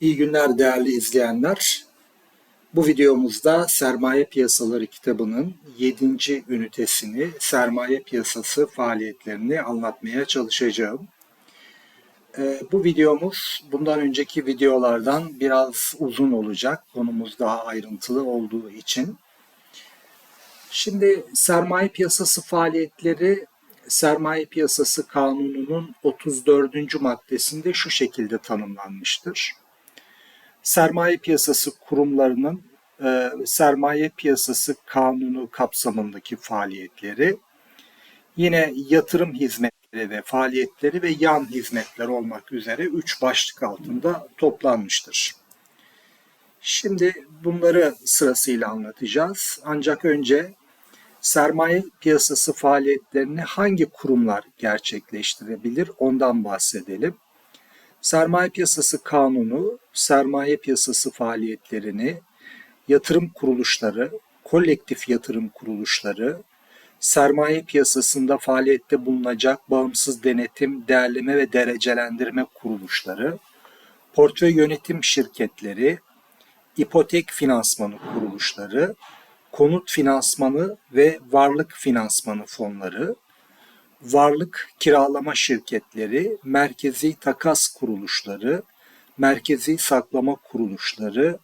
İyi günler değerli izleyenler. Bu videomuzda Sermaye Piyasaları kitabının 7. ünitesini, sermaye piyasası faaliyetlerini anlatmaya çalışacağım. Ee, bu videomuz bundan önceki videolardan biraz uzun olacak. Konumuz daha ayrıntılı olduğu için. Şimdi sermaye piyasası faaliyetleri Sermaye Piyasası Kanunu'nun 34. maddesinde şu şekilde tanımlanmıştır sermaye piyasası kurumlarının e, sermaye piyasası kanunu kapsamındaki faaliyetleri, yine yatırım hizmetleri ve faaliyetleri ve yan hizmetler olmak üzere üç başlık altında toplanmıştır. Şimdi bunları sırasıyla anlatacağız. Ancak önce sermaye piyasası faaliyetlerini hangi kurumlar gerçekleştirebilir ondan bahsedelim. Sermaye Piyasası Kanunu, sermaye piyasası faaliyetlerini, yatırım kuruluşları, kolektif yatırım kuruluşları, sermaye piyasasında faaliyette bulunacak bağımsız denetim, değerleme ve derecelendirme kuruluşları, portföy yönetim şirketleri, ipotek finansmanı kuruluşları, konut finansmanı ve varlık finansmanı fonları, varlık kiralama şirketleri, merkezi takas kuruluşları, merkezi saklama kuruluşları,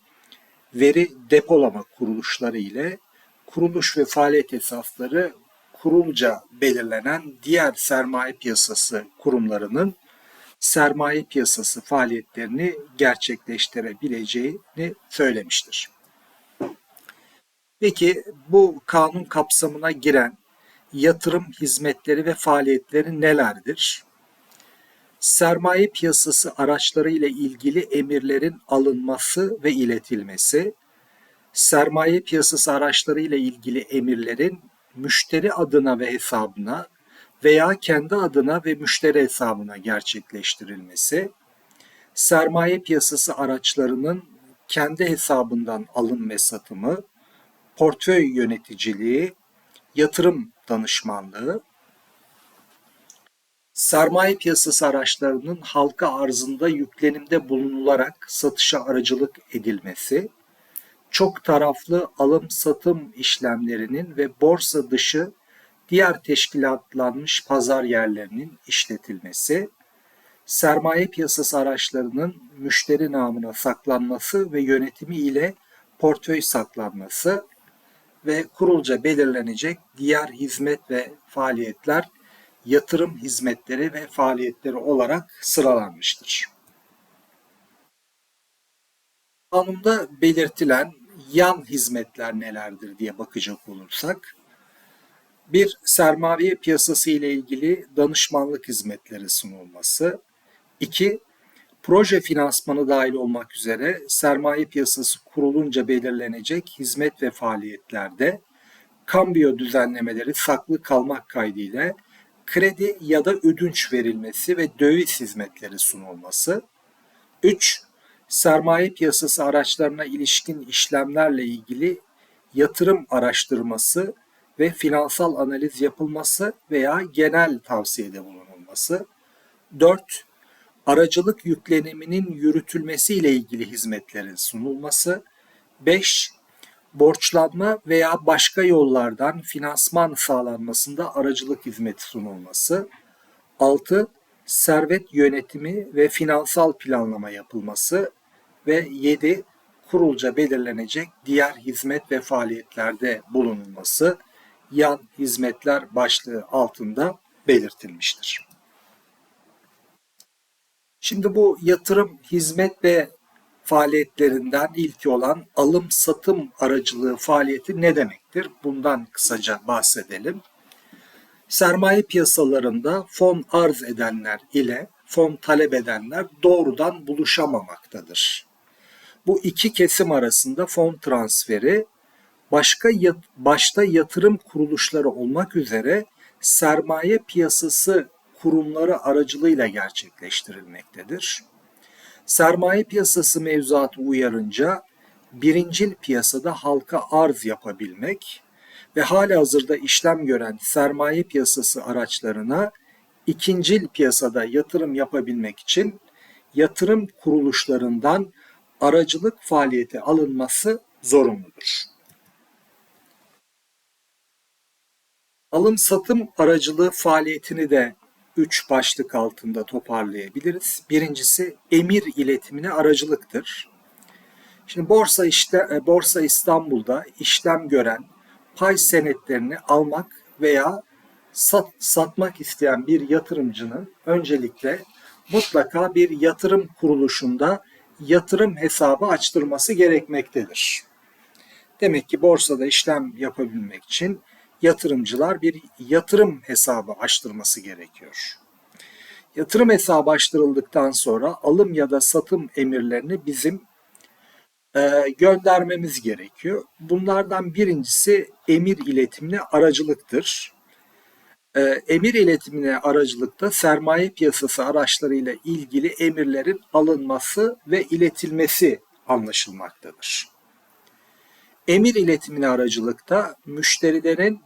veri depolama kuruluşları ile kuruluş ve faaliyet esasları kurulca belirlenen diğer sermaye piyasası kurumlarının sermaye piyasası faaliyetlerini gerçekleştirebileceğini söylemiştir. Peki bu kanun kapsamına giren yatırım hizmetleri ve faaliyetleri nelerdir? Sermaye piyasası araçları ile ilgili emirlerin alınması ve iletilmesi, sermaye piyasası araçları ile ilgili emirlerin müşteri adına ve hesabına veya kendi adına ve müşteri hesabına gerçekleştirilmesi, sermaye piyasası araçlarının kendi hesabından alım ve satımı, portföy yöneticiliği, yatırım danışmanlığı, sermaye piyasası araçlarının halka arzında yüklenimde bulunularak satışa aracılık edilmesi, çok taraflı alım-satım işlemlerinin ve borsa dışı diğer teşkilatlanmış pazar yerlerinin işletilmesi, sermaye piyasası araçlarının müşteri namına saklanması ve yönetimi ile portföy saklanması ve kurulca belirlenecek diğer hizmet ve faaliyetler yatırım hizmetleri ve faaliyetleri olarak sıralanmıştır. Kanunda belirtilen yan hizmetler nelerdir diye bakacak olursak, bir sermaye piyasası ile ilgili danışmanlık hizmetleri sunulması, iki proje finansmanı dahil olmak üzere sermaye piyasası kurulunca belirlenecek hizmet ve faaliyetlerde kambiyo düzenlemeleri saklı kalmak kaydıyla kredi ya da ödünç verilmesi ve döviz hizmetleri sunulması. 3. Sermaye piyasası araçlarına ilişkin işlemlerle ilgili yatırım araştırması ve finansal analiz yapılması veya genel tavsiyede bulunulması. 4 aracılık yükleniminin yürütülmesi ile ilgili hizmetlerin sunulması, 5. Borçlanma veya başka yollardan finansman sağlanmasında aracılık hizmeti sunulması, 6. Servet yönetimi ve finansal planlama yapılması ve 7. Kurulca belirlenecek diğer hizmet ve faaliyetlerde bulunulması yan hizmetler başlığı altında belirtilmiştir. Şimdi bu yatırım, hizmet ve faaliyetlerinden ilki olan alım satım aracılığı faaliyeti ne demektir? Bundan kısaca bahsedelim. Sermaye piyasalarında fon arz edenler ile fon talep edenler doğrudan buluşamamaktadır. Bu iki kesim arasında fon transferi başka yat, başta yatırım kuruluşları olmak üzere sermaye piyasası kurumları aracılığıyla gerçekleştirilmektedir. Sermaye piyasası mevzuatı uyarınca birincil piyasada halka arz yapabilmek ve hali hazırda işlem gören sermaye piyasası araçlarına ikincil piyasada yatırım yapabilmek için yatırım kuruluşlarından aracılık faaliyeti alınması zorunludur. Alım satım aracılığı faaliyetini de üç başlık altında toparlayabiliriz. Birincisi emir iletimine aracılıktır. Şimdi borsa işte e, Borsa İstanbul'da işlem gören pay senetlerini almak veya sat, satmak isteyen bir yatırımcının öncelikle mutlaka bir yatırım kuruluşunda yatırım hesabı açtırması gerekmektedir. Demek ki borsada işlem yapabilmek için yatırımcılar bir yatırım hesabı açtırması gerekiyor. Yatırım hesabı açtırıldıktan sonra alım ya da satım emirlerini bizim e, göndermemiz gerekiyor. Bunlardan birincisi emir iletimine aracılıktır. E, emir iletimine aracılıkta sermaye piyasası araçlarıyla ilgili emirlerin alınması ve iletilmesi anlaşılmaktadır. Emir iletimine aracılıkta müşterilerin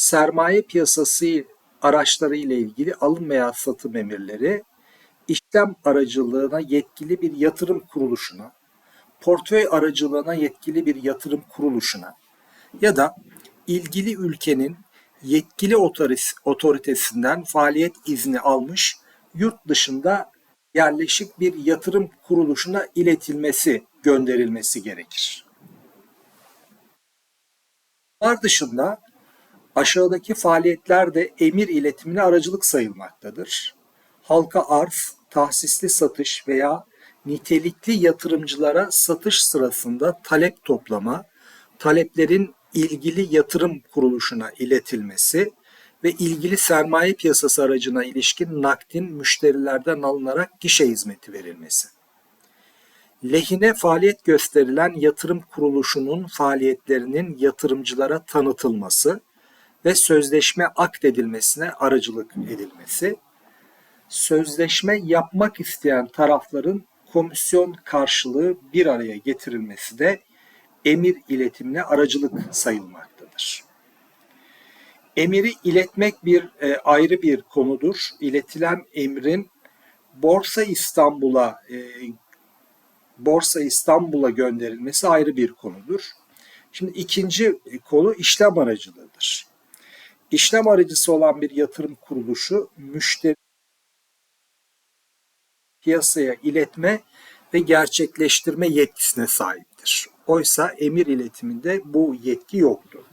sermaye piyasası araçları ile ilgili alım veya satım emirleri işlem aracılığına yetkili bir yatırım kuruluşuna, portföy aracılığına yetkili bir yatırım kuruluşuna ya da ilgili ülkenin yetkili otoritesinden faaliyet izni almış yurt dışında yerleşik bir yatırım kuruluşuna iletilmesi, gönderilmesi gerekir. Bunlar dışında aşağıdaki faaliyetler de emir iletimine aracılık sayılmaktadır. Halka arz, tahsisli satış veya nitelikli yatırımcılara satış sırasında talep toplama, taleplerin ilgili yatırım kuruluşuna iletilmesi ve ilgili sermaye piyasası aracına ilişkin nakdin müşterilerden alınarak gişe hizmeti verilmesi. Lehine faaliyet gösterilen yatırım kuruluşunun faaliyetlerinin yatırımcılara tanıtılması ve sözleşme akdedilmesine aracılık edilmesi, sözleşme yapmak isteyen tarafların komisyon karşılığı bir araya getirilmesi de emir iletimine aracılık sayılmaktadır. Emiri iletmek bir e, ayrı bir konudur. İletilen emrin Borsa İstanbul'a e, Borsa İstanbul'a gönderilmesi ayrı bir konudur. Şimdi ikinci konu işlem aracılığıdır. İşlem aracısı olan bir yatırım kuruluşu müşteri piyasaya iletme ve gerçekleştirme yetkisine sahiptir. Oysa emir iletiminde bu yetki yoktu.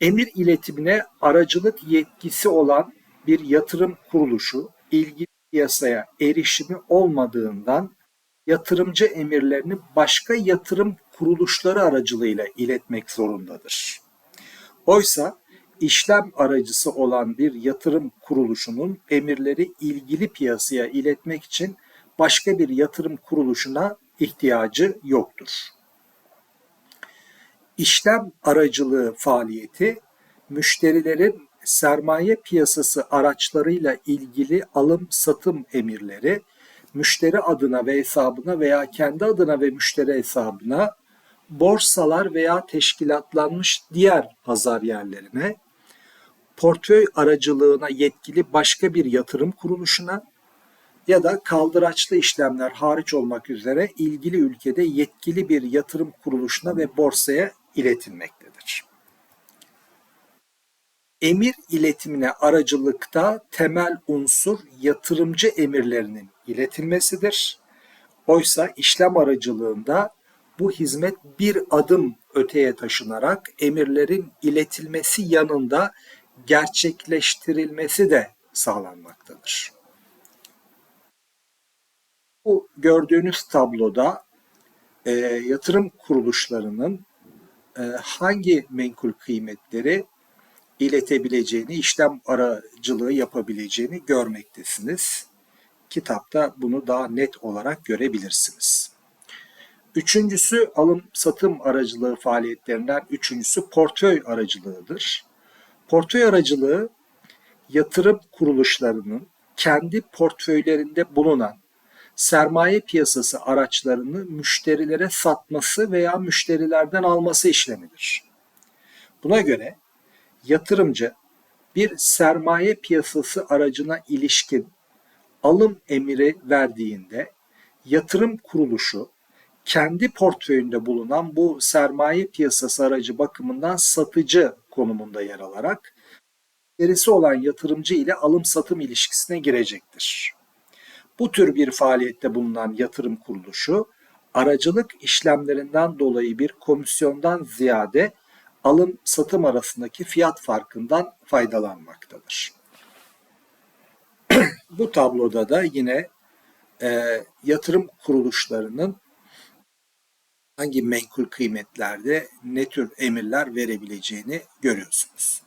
Emir iletimine aracılık yetkisi olan bir yatırım kuruluşu ilgili piyasaya erişimi olmadığından yatırımcı emirlerini başka yatırım kuruluşları aracılığıyla iletmek zorundadır. Oysa işlem aracısı olan bir yatırım kuruluşunun emirleri ilgili piyasaya iletmek için başka bir yatırım kuruluşuna ihtiyacı yoktur. İşlem aracılığı faaliyeti müşterilerin sermaye piyasası araçlarıyla ilgili alım satım emirleri müşteri adına ve hesabına veya kendi adına ve müşteri hesabına borsalar veya teşkilatlanmış diğer pazar yerlerine portföy aracılığına yetkili başka bir yatırım kuruluşuna ya da kaldıraçlı işlemler hariç olmak üzere ilgili ülkede yetkili bir yatırım kuruluşuna ve borsaya iletilmektedir. Emir iletimine aracılıkta temel unsur yatırımcı emirlerinin iletilmesidir. Oysa işlem aracılığında bu hizmet bir adım öteye taşınarak emirlerin iletilmesi yanında gerçekleştirilmesi de sağlanmaktadır. Bu gördüğünüz tabloda e, yatırım kuruluşlarının e, hangi menkul kıymetleri iletebileceğini, işlem aracılığı yapabileceğini görmektesiniz. Kitapta bunu daha net olarak görebilirsiniz. Üçüncüsü alım satım aracılığı faaliyetlerinden üçüncüsü portföy aracılığıdır. Portföy aracılığı yatırım kuruluşlarının kendi portföylerinde bulunan sermaye piyasası araçlarını müşterilere satması veya müşterilerden alması işlemidir. Buna göre yatırımcı bir sermaye piyasası aracına ilişkin alım emiri verdiğinde yatırım kuruluşu kendi portföyünde bulunan bu sermaye piyasası aracı bakımından satıcı konumunda yer alarak müşterisi olan yatırımcı ile alım satım ilişkisine girecektir. Bu tür bir faaliyette bulunan yatırım kuruluşu aracılık işlemlerinden dolayı bir komisyondan ziyade alım satım arasındaki fiyat farkından faydalanmaktadır. Bu tabloda da yine e, yatırım kuruluşlarının hangi menkul kıymetlerde ne tür emirler verebileceğini görüyorsunuz.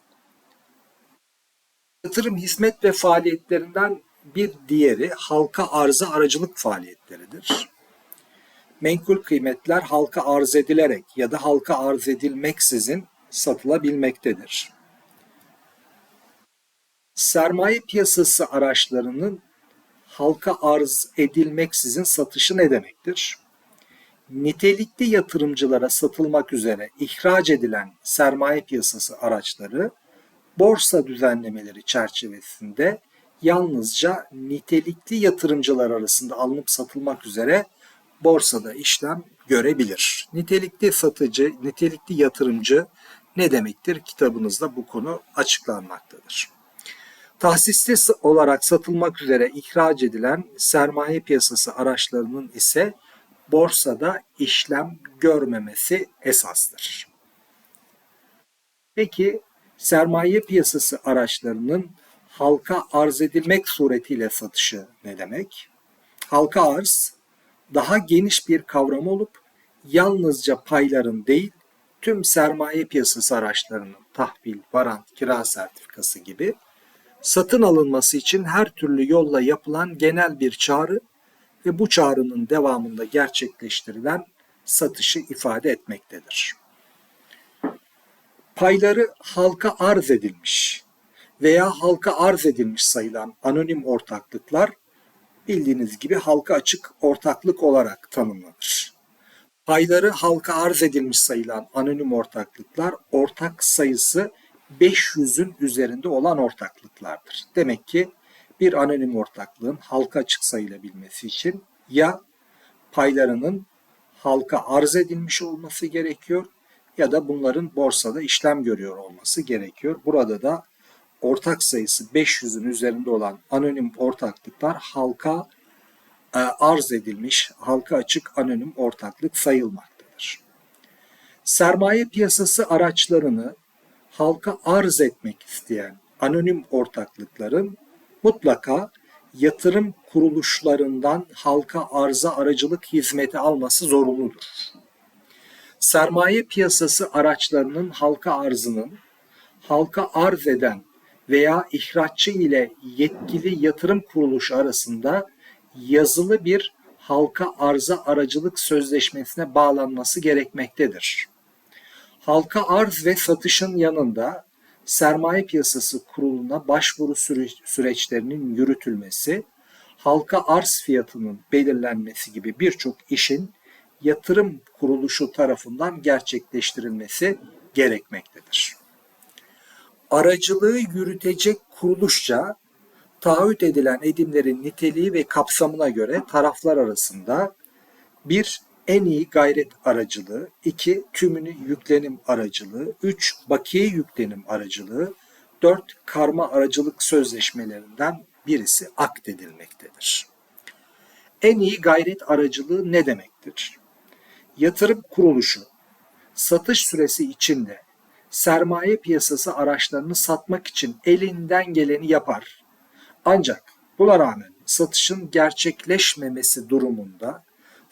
Yatırım hizmet ve faaliyetlerinden bir diğeri halka arzı aracılık faaliyetleridir. Menkul kıymetler halka arz edilerek ya da halka arz edilmeksizin satılabilmektedir. Sermaye piyasası araçlarının halka arz edilmeksizin satışı ne demektir? Nitelikli yatırımcılara satılmak üzere ihraç edilen sermaye piyasası araçları borsa düzenlemeleri çerçevesinde yalnızca nitelikli yatırımcılar arasında alınıp satılmak üzere borsada işlem görebilir. Nitelikli satıcı, nitelikli yatırımcı ne demektir? Kitabınızda bu konu açıklanmaktadır. Tahsisli olarak satılmak üzere ihraç edilen sermaye piyasası araçlarının ise borsada işlem görmemesi esastır. Peki sermaye piyasası araçlarının halka arz edilmek suretiyle satışı ne demek? Halka arz daha geniş bir kavram olup yalnızca payların değil tüm sermaye piyasası araçlarının tahvil, varant, kira sertifikası gibi satın alınması için her türlü yolla yapılan genel bir çağrı ve bu çağrının devamında gerçekleştirilen satışı ifade etmektedir. Payları halka arz edilmiş veya halka arz edilmiş sayılan anonim ortaklıklar bildiğiniz gibi halka açık ortaklık olarak tanımlanır. Payları halka arz edilmiş sayılan anonim ortaklıklar ortak sayısı 500'ün üzerinde olan ortaklıklardır. Demek ki bir anonim ortaklığın halka açık sayılabilmesi için ya paylarının halka arz edilmiş olması gerekiyor ya da bunların borsada işlem görüyor olması gerekiyor. Burada da ortak sayısı 500'ün üzerinde olan anonim ortaklıklar halka e, arz edilmiş, halka açık anonim ortaklık sayılmaktadır. Sermaye piyasası araçlarını halka arz etmek isteyen anonim ortaklıkların mutlaka yatırım kuruluşlarından halka arza aracılık hizmeti alması zorunludur. Sermaye piyasası araçlarının halka arzının halka arz eden veya ihraççı ile yetkili yatırım kuruluşu arasında yazılı bir halka arza aracılık sözleşmesine bağlanması gerekmektedir. Halka arz ve satışın yanında sermaye piyasası kuruluna başvuru süreçlerinin yürütülmesi, halka arz fiyatının belirlenmesi gibi birçok işin yatırım kuruluşu tarafından gerçekleştirilmesi gerekmektedir. Aracılığı yürütecek kuruluşça taahhüt edilen edimlerin niteliği ve kapsamına göre taraflar arasında bir en iyi gayret aracılığı, 2 tümünü yüklenim aracılığı, 3 bakiye yüklenim aracılığı, 4 karma aracılık sözleşmelerinden birisi akdedilmektedir. En iyi gayret aracılığı ne demektir? Yatırım kuruluşu satış süresi içinde sermaye piyasası araçlarını satmak için elinden geleni yapar. Ancak buna rağmen satışın gerçekleşmemesi durumunda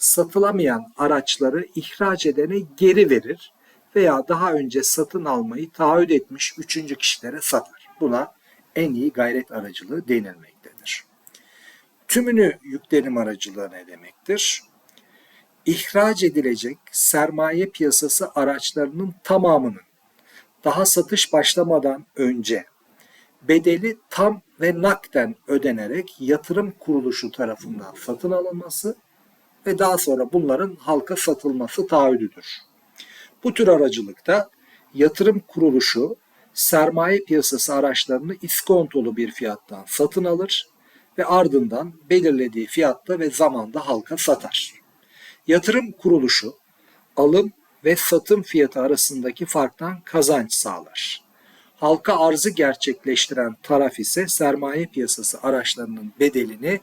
satılamayan araçları ihraç edene geri verir veya daha önce satın almayı taahhüt etmiş üçüncü kişilere satar. Buna en iyi gayret aracılığı denilmektedir. Tümünü yüklenim aracılığı ne demektir? İhraç edilecek sermaye piyasası araçlarının tamamının daha satış başlamadan önce bedeli tam ve nakden ödenerek yatırım kuruluşu tarafından satın alınması ve daha sonra bunların halka satılması taahhüdüdür. Bu tür aracılıkta yatırım kuruluşu sermaye piyasası araçlarını iskontolu bir fiyattan satın alır ve ardından belirlediği fiyatta ve zamanda halka satar. Yatırım kuruluşu alım ve satım fiyatı arasındaki farktan kazanç sağlar. Halka arzı gerçekleştiren taraf ise sermaye piyasası araçlarının bedelini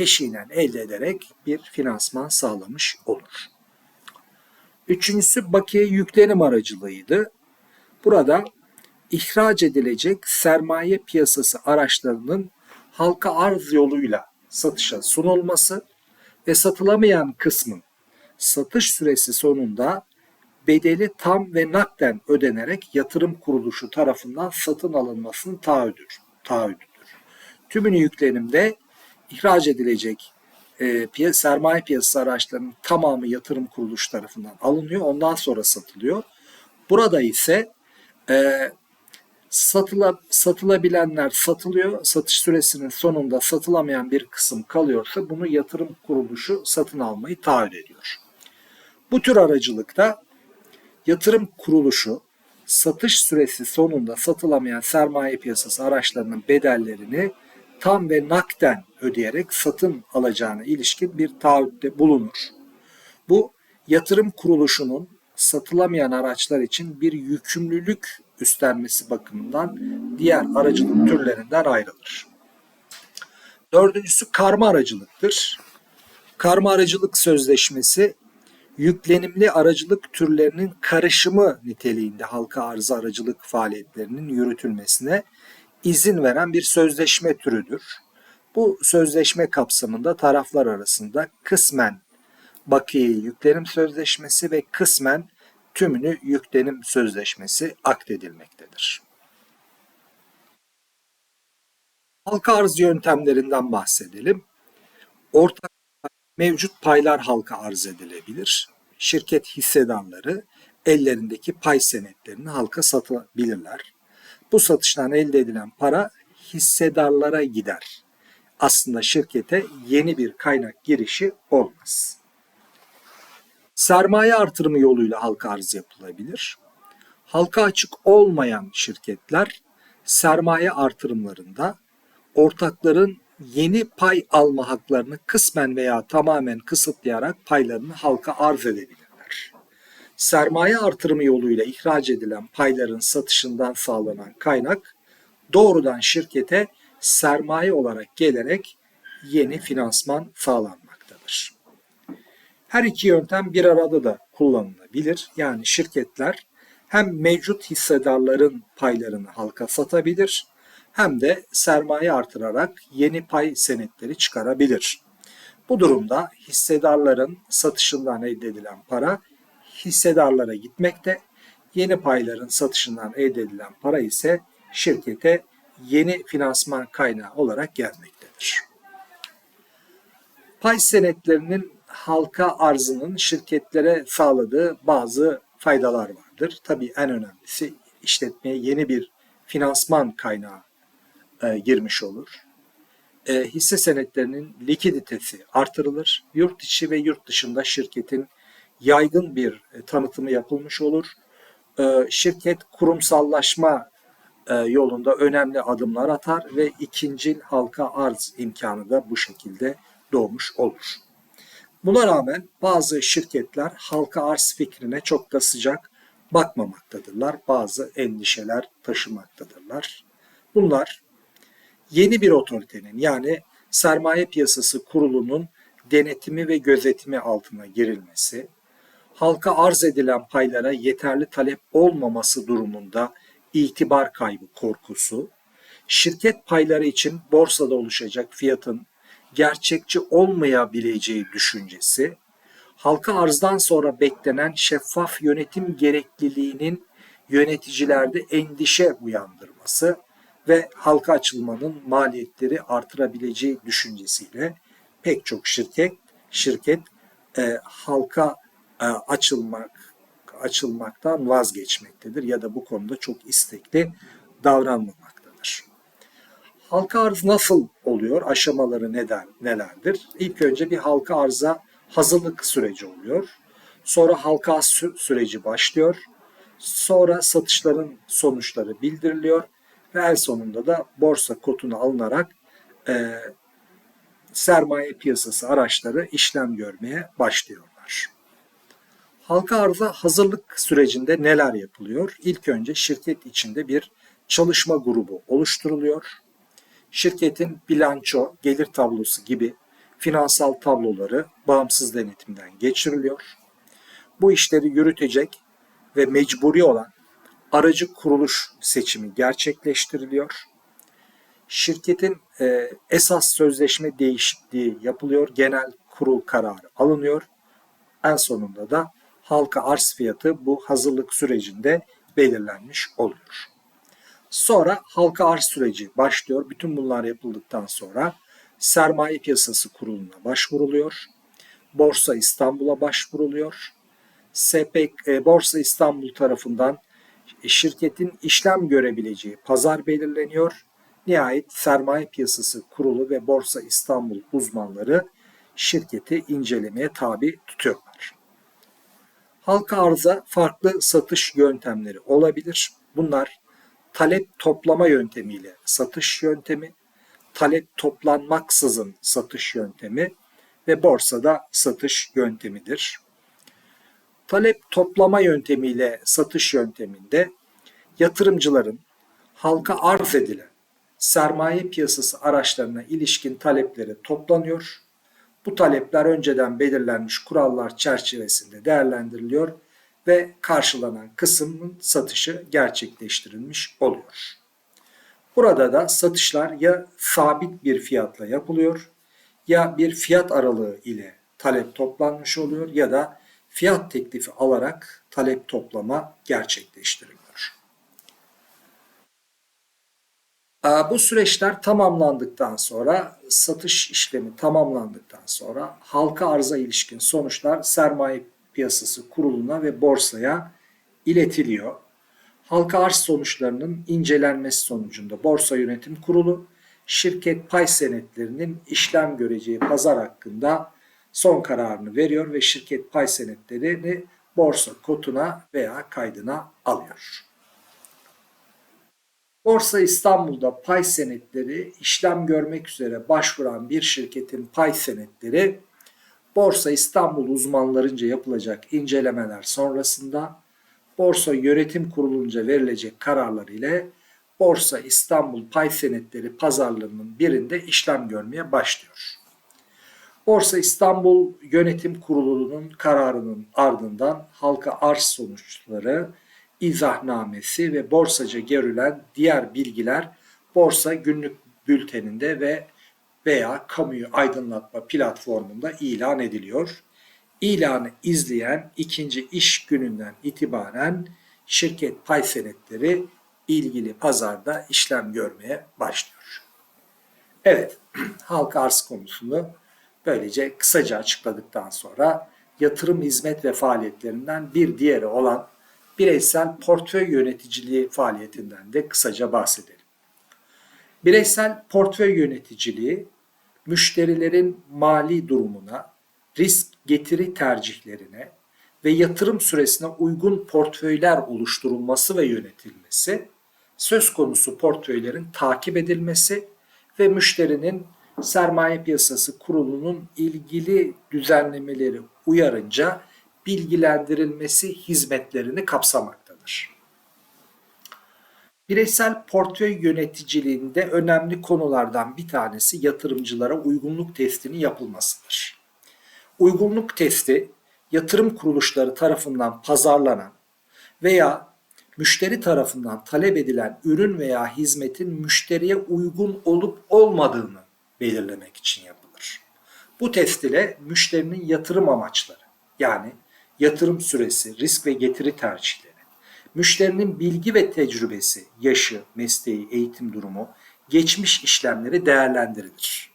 peşinen elde ederek bir finansman sağlamış olur. Üçüncüsü bakiye yüklenim aracılığıydı. Burada ihraç edilecek sermaye piyasası araçlarının halka arz yoluyla satışa sunulması ve satılamayan kısmın satış süresi sonunda bedeli tam ve nakden ödenerek yatırım kuruluşu tarafından satın alınmasının taahhüdüdür. taahhüdüdür. Tümünü yüklenimde ihraç edilecek e, sermaye piyasası araçlarının tamamı yatırım kuruluşu tarafından alınıyor. Ondan sonra satılıyor. Burada ise e, satıla, satılabilenler satılıyor. Satış süresinin sonunda satılamayan bir kısım kalıyorsa bunu yatırım kuruluşu satın almayı taahhüt ediyor. Bu tür aracılıkta yatırım kuruluşu satış süresi sonunda satılamayan sermaye piyasası araçlarının bedellerini tam ve nakden ödeyerek satın alacağına ilişkin bir taahhütte bulunur. Bu yatırım kuruluşunun satılamayan araçlar için bir yükümlülük üstlenmesi bakımından diğer aracılık türlerinden ayrılır. Dördüncüsü karma aracılıktır. Karma aracılık sözleşmesi yüklenimli aracılık türlerinin karışımı niteliğinde halka arz aracılık faaliyetlerinin yürütülmesine izin veren bir sözleşme türüdür. Bu sözleşme kapsamında taraflar arasında kısmen bakiye yüklenim sözleşmesi ve kısmen tümünü yüklenim sözleşmesi akdedilmektedir. Halka arz yöntemlerinden bahsedelim. Ortak mevcut paylar halka arz edilebilir. Şirket hissedarları ellerindeki pay senetlerini halka satabilirler. Bu satıştan elde edilen para hissedarlara gider. Aslında şirkete yeni bir kaynak girişi olmaz. Sermaye artırımı yoluyla halka arz yapılabilir. Halka açık olmayan şirketler sermaye artırımlarında ortakların yeni pay alma haklarını kısmen veya tamamen kısıtlayarak paylarını halka arz edebilirler. Sermaye artırımı yoluyla ihraç edilen payların satışından sağlanan kaynak doğrudan şirkete sermaye olarak gelerek yeni finansman sağlanmaktadır. Her iki yöntem bir arada da kullanılabilir. Yani şirketler hem mevcut hissedarların paylarını halka satabilir hem de sermaye artırarak yeni pay senetleri çıkarabilir. Bu durumda hissedarların satışından elde edilen para hissedarlara gitmekte, yeni payların satışından elde edilen para ise şirkete yeni finansman kaynağı olarak gelmektedir. Pay senetlerinin halka arzının şirketlere sağladığı bazı faydalar vardır. Tabii en önemlisi işletmeye yeni bir finansman kaynağı e, girmiş olur. E, hisse senetlerinin likiditesi artırılır. Yurt içi ve yurt dışında şirketin yaygın bir e, tanıtımı yapılmış olur. E, şirket kurumsallaşma yolunda önemli adımlar atar ve ikincil halka arz imkanı da bu şekilde doğmuş olur. Buna rağmen bazı şirketler halka arz fikrine çok da sıcak bakmamaktadırlar. Bazı endişeler taşımaktadırlar. Bunlar yeni bir otoritenin yani sermaye piyasası kurulunun denetimi ve gözetimi altına girilmesi, halka arz edilen paylara yeterli talep olmaması durumunda itibar kaybı korkusu, şirket payları için borsada oluşacak fiyatın gerçekçi olmayabileceği düşüncesi, halka arzdan sonra beklenen şeffaf yönetim gerekliliğinin yöneticilerde endişe uyandırması ve halka açılmanın maliyetleri artırabileceği düşüncesiyle pek çok şirket şirket e, halka e, açılmak açılmaktan vazgeçmektedir ya da bu konuda çok istekli davranmamaktadır. Halka arz nasıl oluyor? Aşamaları neden nelerdir? İlk önce bir halka arza hazırlık süreci oluyor. Sonra halka arz süreci başlıyor. Sonra satışların sonuçları bildiriliyor ve en sonunda da borsa kotuna alınarak e, sermaye piyasası araçları işlem görmeye başlıyorlar. Halka arıza hazırlık sürecinde neler yapılıyor? İlk önce şirket içinde bir çalışma grubu oluşturuluyor. Şirketin bilanço, gelir tablosu gibi finansal tabloları bağımsız denetimden geçiriliyor. Bu işleri yürütecek ve mecburi olan aracı kuruluş seçimi gerçekleştiriliyor. Şirketin e, esas sözleşme değişikliği yapılıyor. Genel kurul kararı alınıyor. En sonunda da halka arz fiyatı bu hazırlık sürecinde belirlenmiş oluyor. Sonra halka arz süreci başlıyor. Bütün bunlar yapıldıktan sonra sermaye piyasası kuruluna başvuruluyor. Borsa İstanbul'a başvuruluyor. SP, e, Borsa İstanbul tarafından şirketin işlem görebileceği pazar belirleniyor. Nihayet sermaye piyasası kurulu ve Borsa İstanbul uzmanları şirketi incelemeye tabi tutuyorlar. Halka arıza farklı satış yöntemleri olabilir. Bunlar talep toplama yöntemiyle satış yöntemi, talep toplanmaksızın satış yöntemi ve borsada satış yöntemidir. Talep toplama yöntemiyle satış yönteminde yatırımcıların halka arz edilen sermaye piyasası araçlarına ilişkin talepleri toplanıyor. Bu talepler önceden belirlenmiş kurallar çerçevesinde değerlendiriliyor ve karşılanan kısmın satışı gerçekleştirilmiş oluyor. Burada da satışlar ya sabit bir fiyatla yapılıyor ya bir fiyat aralığı ile talep toplanmış oluyor ya da fiyat teklifi alarak talep toplama gerçekleştiriliyor. Bu süreçler tamamlandıktan sonra satış işlemi tamamlandıktan sonra halka arıza ilişkin sonuçlar sermaye piyasası kuruluna ve borsaya iletiliyor. Halka arz sonuçlarının incelenmesi sonucunda Borsa Yönetim Kurulu şirket pay senetlerinin işlem göreceği pazar hakkında son kararını veriyor ve şirket pay senetlerini borsa kotuna veya kaydına alıyor. Borsa İstanbul'da pay senetleri işlem görmek üzere başvuran bir şirketin pay senetleri Borsa İstanbul uzmanlarınca yapılacak incelemeler sonrasında Borsa Yönetim Kurulunca verilecek kararlar ile Borsa İstanbul pay senetleri pazarlarının birinde işlem görmeye başlıyor. Borsa İstanbul Yönetim Kurulu'nun kararının ardından halka arz sonuçları, izahnamesi ve borsaca görülen diğer bilgiler borsa günlük bülteninde ve veya kamuyu aydınlatma platformunda ilan ediliyor. İlanı izleyen ikinci iş gününden itibaren şirket pay senetleri ilgili pazarda işlem görmeye başlıyor. Evet, halka arz konusunu böylece kısaca açıkladıktan sonra yatırım hizmet ve faaliyetlerinden bir diğeri olan bireysel portföy yöneticiliği faaliyetinden de kısaca bahsedelim. Bireysel portföy yöneticiliği müşterilerin mali durumuna, risk getiri tercihlerine ve yatırım süresine uygun portföyler oluşturulması ve yönetilmesi, söz konusu portföylerin takip edilmesi ve müşterinin sermaye piyasası kurulunun ilgili düzenlemeleri uyarınca bilgilendirilmesi hizmetlerini kapsamaktadır. Bireysel portföy yöneticiliğinde önemli konulardan bir tanesi yatırımcılara uygunluk testinin yapılmasıdır. Uygunluk testi yatırım kuruluşları tarafından pazarlanan veya müşteri tarafından talep edilen ürün veya hizmetin müşteriye uygun olup olmadığını belirlemek için yapılır. Bu test ile müşterinin yatırım amaçları yani yatırım süresi, risk ve getiri tercihleri, müşterinin bilgi ve tecrübesi, yaşı, mesleği, eğitim durumu, geçmiş işlemleri değerlendirilir.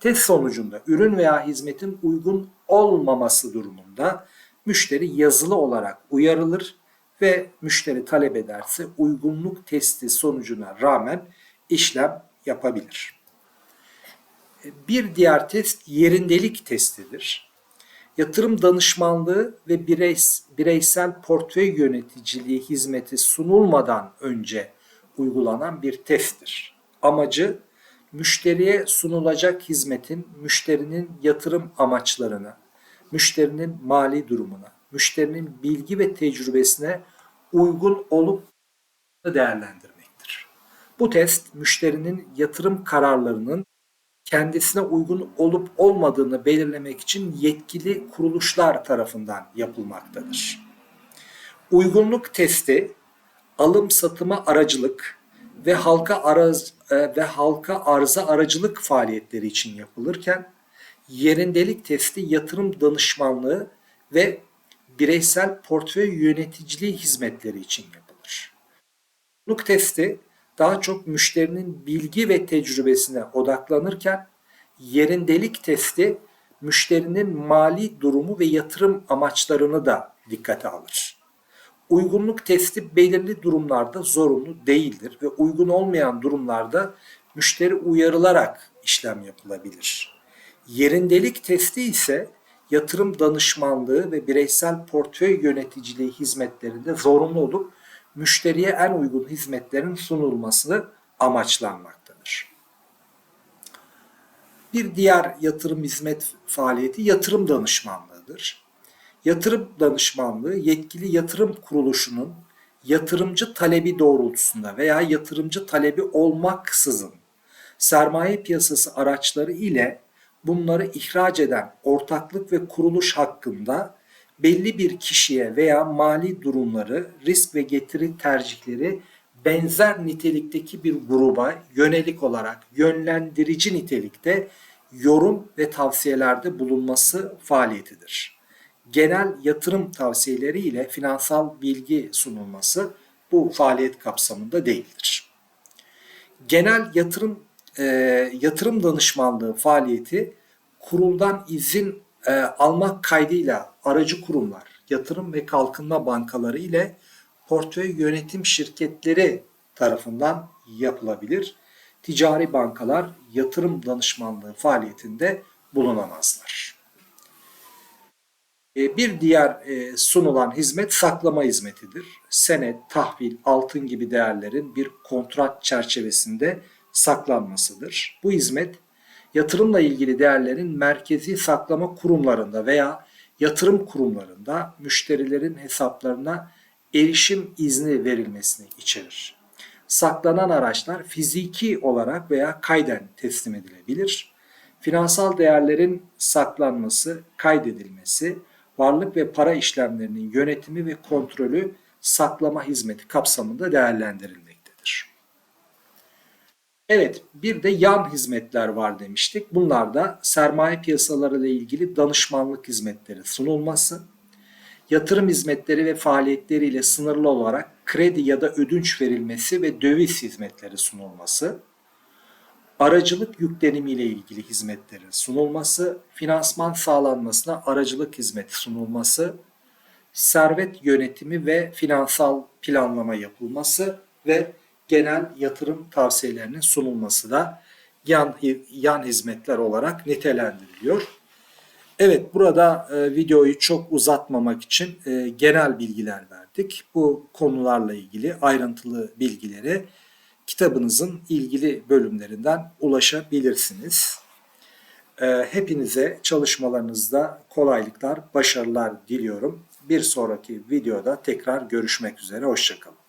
Test sonucunda ürün veya hizmetin uygun olmaması durumunda müşteri yazılı olarak uyarılır ve müşteri talep ederse uygunluk testi sonucuna rağmen işlem yapabilir. Bir diğer test yerindelik testidir yatırım danışmanlığı ve bireys, bireysel portföy yöneticiliği hizmeti sunulmadan önce uygulanan bir testtir. Amacı müşteriye sunulacak hizmetin müşterinin yatırım amaçlarına, müşterinin mali durumuna, müşterinin bilgi ve tecrübesine uygun olup değerlendirmektir. Bu test müşterinin yatırım kararlarının kendisine uygun olup olmadığını belirlemek için yetkili kuruluşlar tarafından yapılmaktadır. Uygunluk testi alım satıma aracılık ve halka araz e, ve halka arza aracılık faaliyetleri için yapılırken yerindelik testi yatırım danışmanlığı ve bireysel portföy yöneticiliği hizmetleri için yapılır. Uygunluk testi daha çok müşterinin bilgi ve tecrübesine odaklanırken yerindelik testi müşterinin mali durumu ve yatırım amaçlarını da dikkate alır. Uygunluk testi belirli durumlarda zorunlu değildir ve uygun olmayan durumlarda müşteri uyarılarak işlem yapılabilir. Yerindelik testi ise yatırım danışmanlığı ve bireysel portföy yöneticiliği hizmetlerinde zorunlu olup müşteriye en uygun hizmetlerin sunulması amaçlanmaktadır. Bir diğer yatırım hizmet faaliyeti yatırım danışmanlığıdır. Yatırım danışmanlığı yetkili yatırım kuruluşunun yatırımcı talebi doğrultusunda veya yatırımcı talebi olmaksızın sermaye piyasası araçları ile bunları ihraç eden ortaklık ve kuruluş hakkında belli bir kişiye veya mali durumları, risk ve getiri tercihleri benzer nitelikteki bir gruba yönelik olarak yönlendirici nitelikte yorum ve tavsiyelerde bulunması faaliyetidir. Genel yatırım tavsiyeleri ile finansal bilgi sunulması bu faaliyet kapsamında değildir. Genel yatırım e, yatırım danışmanlığı faaliyeti kuruldan izin e, almak kaydıyla aracı kurumlar, yatırım ve kalkınma bankaları ile portföy yönetim şirketleri tarafından yapılabilir. Ticari bankalar yatırım danışmanlığı faaliyetinde bulunamazlar. E, bir diğer e, sunulan hizmet saklama hizmetidir. Senet, tahvil, altın gibi değerlerin bir kontrat çerçevesinde saklanmasıdır. Bu hizmet yatırımla ilgili değerlerin merkezi saklama kurumlarında veya yatırım kurumlarında müşterilerin hesaplarına erişim izni verilmesini içerir. Saklanan araçlar fiziki olarak veya kayden teslim edilebilir. Finansal değerlerin saklanması, kaydedilmesi, varlık ve para işlemlerinin yönetimi ve kontrolü saklama hizmeti kapsamında değerlendirilmektedir. Evet, bir de yan hizmetler var demiştik. Bunlar da sermaye piyasaları ile ilgili danışmanlık hizmetleri sunulması, yatırım hizmetleri ve faaliyetleriyle sınırlı olarak kredi ya da ödünç verilmesi ve döviz hizmetleri sunulması, aracılık yüklenimi ile ilgili hizmetlerin sunulması, finansman sağlanmasına aracılık hizmeti sunulması, servet yönetimi ve finansal planlama yapılması ve genel yatırım tavsiyelerinin sunulması da yan, yan hizmetler olarak nitelendiriliyor. Evet burada e, videoyu çok uzatmamak için e, genel bilgiler verdik. Bu konularla ilgili ayrıntılı bilgileri kitabınızın ilgili bölümlerinden ulaşabilirsiniz. E, hepinize çalışmalarınızda kolaylıklar, başarılar diliyorum. Bir sonraki videoda tekrar görüşmek üzere. Hoşçakalın.